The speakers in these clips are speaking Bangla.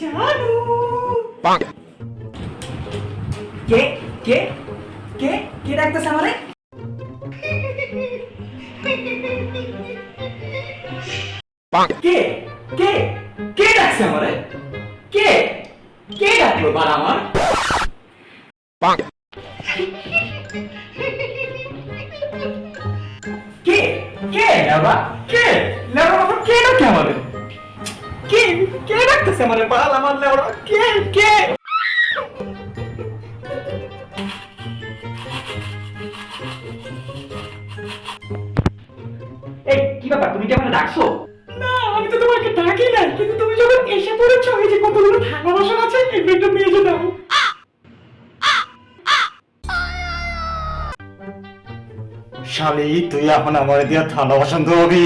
জানু। কে? কে? কে? কে ডাকতেছে আমারে? কে? কে? কে ডাকছে আমারে? কে? কে ডাকলো বার আমার? কে? কে? বাবা কে? বাবা কে ডাকে আমারে? কে? কে ডাকতেছে আমারে বাল আমার লেবরা কে কে? এই কি ব্যাপার তুমি কি আমাকে ডাকছো? না আমি তো তোমাকে ডাকি না কিন্তু তুমি যখন এসে পড়েছো এই যে কতগুলো বাসন আছে এগুলো একটু মেজে দাও শালি তুই এখন আমার দিয়া থালা বাসন ধোবি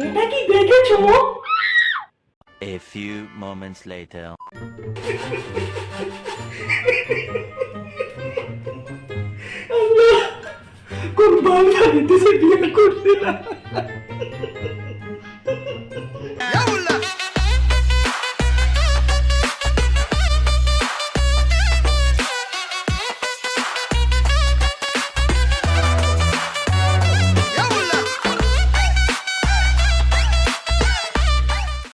এটা কি দেখেছ? A few moments later. Allah! Kurban, bize bir kurdiler.